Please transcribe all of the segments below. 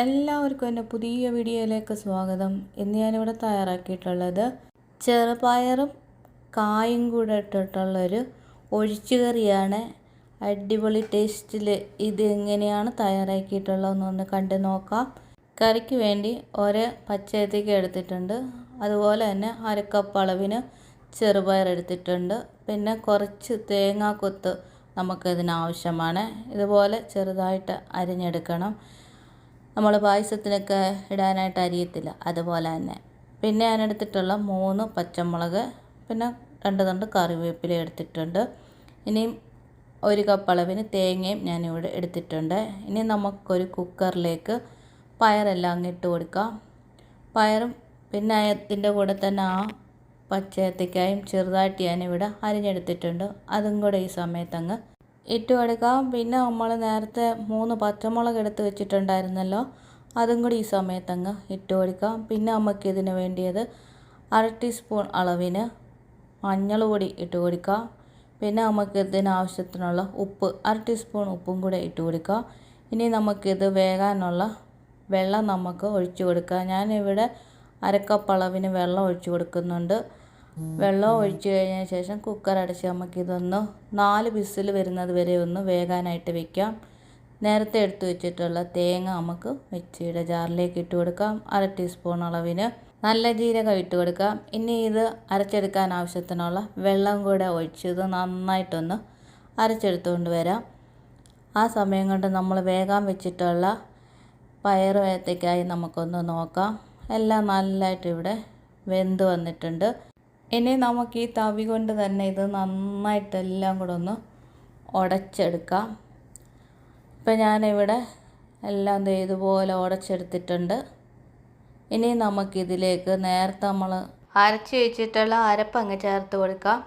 എല്ലാവർക്കും എന്റെ പുതിയ വീഡിയോയിലേക്ക് സ്വാഗതം. ഇന്ന് ഞാനിവിടെ തയ്യാറാക്കിയിട്ടുള്ളത് ചെറുപയറും കായും കൂടെ ഇട്ടിട്ടുള്ളൊരു ഒഴിച്ചുകറിയാണ് അടിപൊളി ടേസ്റ്റിൽ ഇത് എങ്ങനെയാണ് തയ്യാറാക്കിയിട്ടുള്ളതെന്നൊന്ന് കണ്ട് നോക്കാം. കറിക്ക് വേണ്ടി ഒരു പച്ചയത്തേക്ക് എടുത്തിട്ടുണ്ട്. അതുപോലെ തന്നെ അരക്കപ്പ് അളവിന് ചെറുപയർ എടുത്തിട്ടുണ്ട്. പിന്നെ കുറച്ച് തേങ്ങാക്കൊത്ത് നമുക്കിതിനാവശ്യമാണ്. ഇതുപോലെ ചെറുതായിട്ട് അരിഞ്ഞെടുക്കണം. നമ്മൾ പായസത്തിനൊക്കെ ഇടാനായിട്ട് അരിയത്തില്ല. അതുപോലെ തന്നെ. പിന്നെ ഞാൻ എടുത്തിട്ടുള്ള മൂന്ന് പച്ചമുളക് പിന്നെ രണ്ട് തണ്ട് കറിവേപ്പില എടുത്തിട്ടുണ്ട്. ഇനിയും ഒരു കപ്പ് അളവിന് തേങ്ങയും ഞാനിവിടെ എടുത്തിട്ടുണ്ട്. ഇനി നമുക്കൊരു കുക്കറിലേക്ക് പയറെല്ലാം ഇട്ട് കൊടുക്കാം. പയറും പിന്നെ അതിന്റെ കൂടെ തന്നെ ആ പച്ചയത്തിക്കായും ചെറുതായിട്ട് ഞാനിവിടെ അരിഞ്ഞെടുത്തിട്ടുണ്ട്. അതും കൂടെ ഈ സമയത്ത് അങ്ങ് ഇട്ട് കൊടുക്കാം. പിന്നെ നമ്മൾ നേരത്തെ മൂന്ന് പച്ചമുളക് എടുത്ത് വെച്ചിട്ടുണ്ടായിരുന്നല്ലോ. അതും കൂടി ഈ സമയത്തങ്ങ് ഇട്ട് കൊടുക്കാം. പിന്നെ നമുക്ക് ഇതിന് വേണ്ടിയത് അര ടീസ്പൂൺ അളവിന് മഞ്ഞൾ പൊടി ഇട്ട് കൊടുക്കാം. പിന്നെ നമുക്ക് ഇതിന് ആവശ്യത്തിനുള്ള ഉപ്പ് അര ടീസ്പൂൺ ഉപ്പും കൂടെ ഇട്ട് കൊടുക്കാം. ഇനി നമുക്കിത് വേകാനുള്ള വെള്ളം നമുക്ക് ഒഴിച്ചു കൊടുക്കാം. ഞാനിവിടെ അരക്കപ്പ് അളവിന് വെള്ളം ഒഴിച്ചു കൊടുക്കുന്നുണ്ട്. വെള്ളം ഒഴിച്ച് കഴിഞ്ഞ ശേഷം കുക്കർ അടച്ച് നമുക്കിതൊന്ന് നാല് വിസിൽ വരുന്നത് വരെ ഒന്ന് വേകാനായിട്ട് വെക്കാം. നേരത്തെ എടുത്തു വെച്ചിട്ടുള്ള തേങ്ങ നമുക്ക് മിക്സിയുടെ ജാറിലേക്ക് ഇട്ട് കൊടുക്കാം. അര ടീസ്പൂൺ അളവിന് നല്ല ജീരകം ഇട്ട് കൊടുക്കാം. ഇനി ഇത് അരച്ചെടുക്കാൻ ആവശ്യത്തിനുള്ള വെള്ളം കൂടെ ഒഴിച്ച് ഇത് നന്നായിട്ടൊന്ന് അരച്ചെടുത്തുകൊണ്ട് വരാം. ആ സമയം കൊണ്ട് നമ്മൾ വേഗം വെച്ചിട്ടുള്ള പയർ വേത്തേക്കായി നമുക്കൊന്ന് നോക്കാം. എല്ലാം നല്ലതായിട്ട് ഇവിടെ വെന്ത് വന്നിട്ടുണ്ട്. ഇനി നമുക്ക് ഈ തവി കൊണ്ട് തന്നെ ഇത് നന്നായിട്ട് എല്ലാം കൂടെ ഒന്ന് ഉടച്ചെടുക്കാം. ഇപ്പം ഞാനിവിടെ എല്ലാം ഇതുപോലെ ഉടച്ചെടുത്തിട്ടുണ്ട്. ഇനി നമുക്കിതിലേക്ക് നേരത്തെ നമ്മൾ അരച്ച് വെച്ചിട്ടുള്ള അരപ്പ് അങ്ങ് ചേർത്ത് കൊടുക്കാം.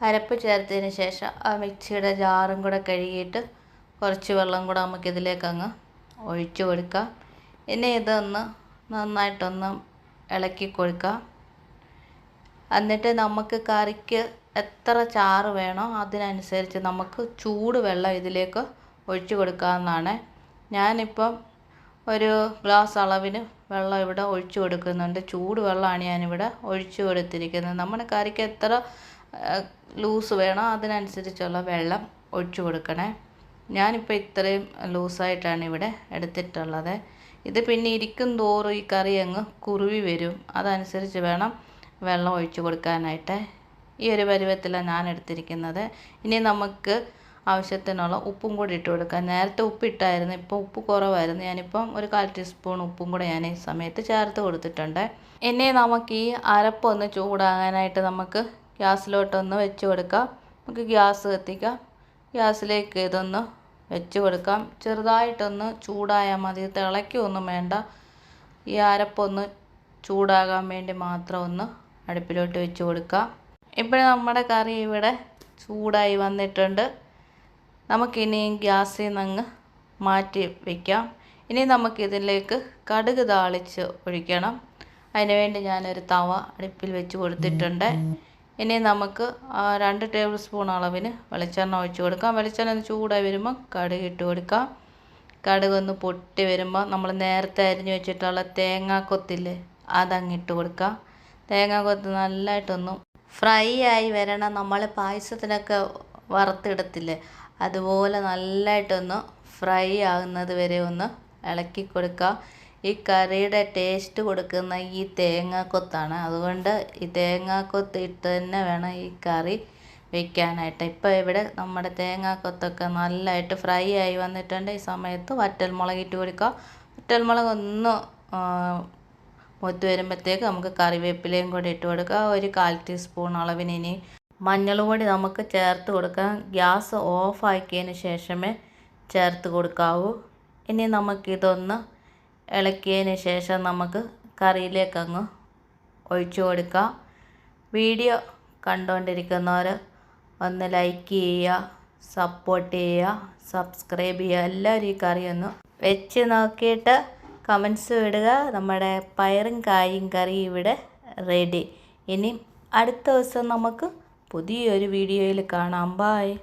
അരപ്പ് ചേർത്തതിന് ശേഷം ആ മിക്സിയുടെ ജാറും കൂടെ കഴുകിയിട്ട് കുറച്ച് വെള്ളം കൂടെ നമുക്കിതിലേക്ക് അങ്ങ് ഒഴിച്ചു കൊടുക്കാം. ഇനി ഇതൊന്ന് നന്നായിട്ടൊന്ന് ഇളക്കി കൊടുക്കാം. എന്നിട്ട് നമുക്ക് കറിക്ക് എത്ര ചാറ് വേണോ അതിനനുസരിച്ച് നമുക്ക് ചൂട് വെള്ളം ഇതിലേക്ക് ഒഴിച്ച് കൊടുക്കാവുന്നതാണ്. ഞാനിപ്പം ഒരു ഗ്ലാസ് അളവിന് വെള്ളം ഇവിടെ ഒഴിച്ചു കൊടുക്കുന്നുണ്ട്. ചൂട് വെള്ളമാണ് ഞാനിവിടെ ഒഴിച്ചു കൊടുത്തിരിക്കുന്നത്. നമ്മുടെ കറിക്ക് എത്ര ലൂസ് വേണോ അതിനനുസരിച്ചുള്ള വെള്ളം ഒഴിച്ചു കൊടുക്കണേ. ഞാനിപ്പോൾ ഇത്രയും ലൂസായിട്ടാണ് ഇവിടെ എടുത്തിട്ടുള്ളത്. ഇത് പിന്നെ ഇരിക്കും തോറും ഈ കറി അങ്ങ് കുറുവി വരും. അതനുസരിച്ച് വേണം വെള്ളം ഒഴിച്ചു കൊടുക്കാനായിട്ട് ഈ ഒരു പരുവത്തിലാണ് ഞാൻ എടുത്തിരിക്കുന്നത് ഇനി നമുക്ക് ആവശ്യത്തിനുള്ള ഉപ്പും കൂടി ഇട്ട് കൊടുക്കാം. നേരത്തെ ഉപ്പിട്ടായിരുന്നു ഇപ്പോൾ ഉപ്പ് കുറവായിരുന്നു. ഞാനിപ്പം ഒരു കാൽ ടീസ്പൂൺ ഉപ്പും കൂടെ ഞാൻ ഈ സമയത്ത് ചേർത്ത് കൊടുത്തിട്ടുണ്ട്. ഇനി നമുക്ക് ഈ അരപ്പൊന്ന് ചൂടാകാനായിട്ട് നമുക്ക് ഗ്യാസിലോട്ടൊന്ന് വെച്ച് കൊടുക്കാം. നമുക്ക് ഗ്യാസ് കത്തിക്കാം. ഗ്യാസിലേക്ക് ഇതൊന്ന് വെച്ച് കൊടുക്കാം. ചെറുതായിട്ടൊന്ന് ചൂടായാൽ മതി. തിളയ്ക്കൊന്നും വേണ്ട. ഈ അരപ്പൊന്ന് ചൂടാകാൻ വേണ്ടി മാത്രം ഒന്ന് അടുപ്പിലോട്ട് വെച്ച് കൊടുക്കാം ഇപ്പോൾ നമ്മുടെ കറി ഇവിടെ ചൂടായി വന്നിട്ടുണ്ട്. നമുക്കിനി ഗ്യാസിൽ നിന്ന് മാറ്റി വയ്ക്കാം ഇനി നമുക്കിതിലേക്ക് കടുക് താളിച്ച് ഒഴിക്കണം. അതിനുവേണ്ടി ഞാനൊരു തവ അടുപ്പിൽ വെച്ച് കൊടുത്തിട്ടുണ്ട്. ഇനി നമുക്ക് രണ്ട് ടേബിൾ സ്പൂൺ അളവിന് വെളിച്ചെണ്ണ ഒഴിച്ച് കൊടുക്കാം. വെളിച്ചെണ്ണ ചൂടായി വരുമ്പോൾ കടുക് ഇട്ട് കൊടുക്കാം. കടുക് ഒന്ന് പൊട്ടി വരുമ്പോൾ നമ്മൾ നേരത്തെ അരിഞ്ഞു വെച്ചിട്ടുള്ള തേങ്ങാക്കൊത്തില്ലേ അതങ്ങിട്ട് കൊടുക്കാം. തേങ്ങാക്കൊത്ത് നല്ലതായിട്ടൊന്ന് ഫ്രൈ ആയി വരണം. നമ്മൾ പായസത്തിനൊക്കെ വറുത്തിടത്തില്ലേ? അതുപോലെ നല്ലതായിട്ടൊന്ന് ഫ്രൈ ആകുന്നത് വരെ ഒന്ന് ഇളക്കി കൊടുക്കുക ഈ കറിയുടെ ടേസ്റ്റ് കൊടുക്കുന്ന ഈ തേങ്ങാക്കൊത്താണ് അതുകൊണ്ട് ഈ തേങ്ങാക്കൊത്ത് ഇട്ട് തന്നെ വേണം ഈ കറി വെക്കാനായിട്ട്. ഇപ്പോൾ ഇവിടെ നമ്മുടെ തേങ്ങാക്കൊത്തൊക്കെ നല്ലതായിട്ട് ഫ്രൈ ആയി വന്നിട്ടുണ്ട്. ഈ സമയത്ത് വറ്റൽമുളക് ഇട്ട് കൊടുക്കുക വറ്റൽമുളക് ഒന്ന് മൂത്ത് വരുമ്പോഴത്തേക്ക് നമുക്ക് കറിവേപ്പിലയും കൂടി ഇട്ട് കൊടുക്കുക. ഒരു കാൽ ടീസ്പൂൺ അളവിന് ഇനി മഞ്ഞൾ പൊടി നമുക്ക് ചേർത്ത് കൊടുക്കാം. ഗ്യാസ് ഓഫാക്കിയതിന് ശേഷമേ ചേർത്ത് കൊടുക്കാവൂ. ഇനി നമുക്കിതൊന്ന് ഇളക്കിയതിന് ശേഷം നമുക്ക് കറിയിലേക്ക് അങ്ങ് ഒഴിച്ചു കൊടുക്കാം. വീഡിയോ കണ്ടുകൊണ്ടിരിക്കുന്നവർ ഒന്ന് ലൈക്ക് ചെയ്യുക സപ്പോർട്ട് ചെയ്യുക സബ്സ്ക്രൈബ് ചെയ്യുക. എല്ലാവരും ഈ കറി ഒന്ന് വെച്ച് നോക്കിയിട്ട് കമൻസ് ഇടുക. നമ്മുടെ പയറും കായും കറി ഇവിടെ റെഡി ഇനി അടുത്ത ദിവസം നമുക്ക് പുതിയൊരു വീഡിയോയിൽ കാണാം. ബായ്